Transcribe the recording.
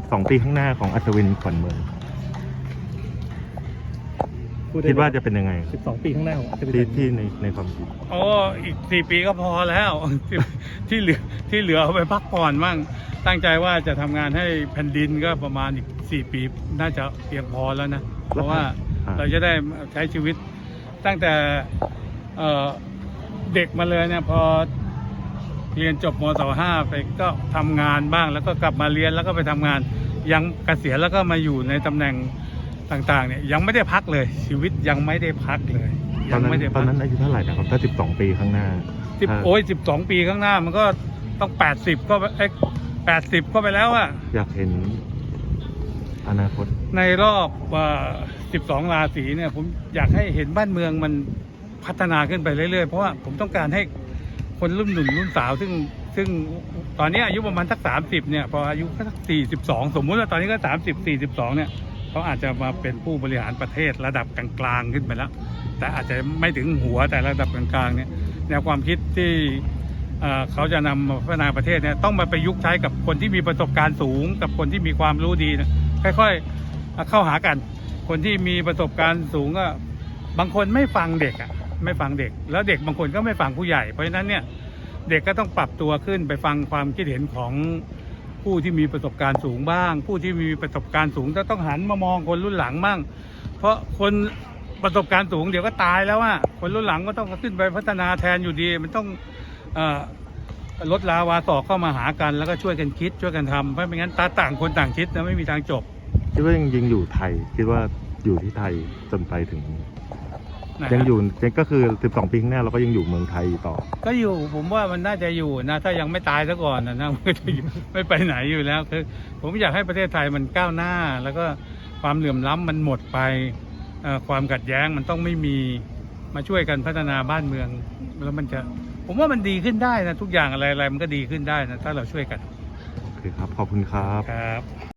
12 ปีข้างหน้าของอัศวินขวัญเมือง พูได้คิดว่าจะเป็นยังไง12ปีข้างหน้าของอัศวินที่ที่ในในความคิดโอ้อีกสี่ปีก็พอแล้วที่ที่เหลือที่เหลือเอาไปพักผ่อนมั่งตั้งใจว่าจะทำงานให้แผ่นดินก็ประมาณอีกสี่ปีน่าจะเพียงพอแล้วนะ เพราะว่าอ่าเราจะได้ใช้ชีวิตตั้งแต่เอ่อเด็กมาเลยเนี่ยพอ เรียนจบมศห้าไปก็ทำงานบ้าง แล้วก็กลับมาเรียนแล้วก็ไปทำงาน ยังเกษียณแล้วก็มาอยู่ในตำแหน่งต่างๆเนี่ยยังไม่ได้พักเลย ชีวิตยังไม่ได้พักเลยตอยันงนั้นไม่ได้ตอพันกนั้นอายุเท่าไหร่นะครับถ้า 12 ปีข้างหน้าสิบถ้าโอ้ยสิบสองปีข้างหน้ามันก็ต้องแปดสิบก็แปดสิบก็ไปแล้วอะอยากเห็นอนาคตในรอบสิบสองราศีเนี่ยผมอยากให้เห็นบ้านเมืองมันพัฒนาขึ้นไปเรื่อยๆ เพราะว่าผมต้องการให้ คนรุ่นหนุ่มรุ่นสาวซึ่งซึ่งตอนนี้อายุประมาณสักสามสิบเนี่ยพออายุสักสี่สิบสองสมมุติว่าตอนนี้ก็สามสิบสี่สิบสองเนี่ยเขาอาจจะมาเป็นผู้บริหารประเทศระดับกลางๆขึ้นไปแล้ว แต่อาจจะไม่ถึงหัวแต่ระดับกลางๆเนี่ยแนวความคิดที่เขาจะนำมาพัฒนาประเทศเนี่ยต้องมาประยุกต์ใช้กับคนที่มีประสบการณ์สูง กับคนที่มีความรู้ดีนะค่อยๆเข้าหากัน คนที่มีประสบการณ์สูงก็บางคนไม่ฟังเด็กอะ ไม่ฟังเด็ก แล้วเด็กบางคนก็ไม่ฟังผู้ใหญ่ เพราะฉะนั้นเนี่ยเด็กก็ต้องปรับตัวขึ้นไปฟังความคิดเห็นของผู้ที่มีประสบการณ์สูงบ้าง ผู้ที่มีประสบการณ์สูงก็ต้องหันมามองคนรุ่นหลังบ้างเพราะคนประสบการณ์สูงเดี๋ยวก็ตายแล้วอะคนรุ่นหลังก็ต้องขึ้นไปพัฒนาแทนอยู่ดี มันต้องอลดลาวาต่อเข้ามาหากันแล้วก็ช่วยกันคิดช่วยกันทำเพราะไม่งั้นตาต่างคนต่างคิดนะไม่มีทางจบคิดว่ายังยังอยู่ไทย คิดว่าอยู่ที่ไทยจนไปถึง นะยังฮะอยู่ก็คือ 12 ปีข้างหน้าเราก็ยังอยู่เมืองไทยต่อ ก็อยู่ผมว่ามันน่าจะอยู่นะ ถ้ายังไม่ตายซะก่อนนะนะมันก็จะอยู่ไม่ไปไหนอยู่แล้วคือ ผมอยากให้ประเทศไทยมันก้าวหน้า แล้วก็ความเหลื่อมล้ำมันหมดไปเอ่อความขัดแย้งมันต้องไม่มีมาช่วยกันพัฒนาบ้านเมือง แล้วมันจะ ผมว่ามันดีขึ้นได้นะทุกอย่างอะไรอะไรมันก็ดีขึ้นได้นะถ้าเราช่วยกัน โอเคครับ ขอบคุณครับ ครับ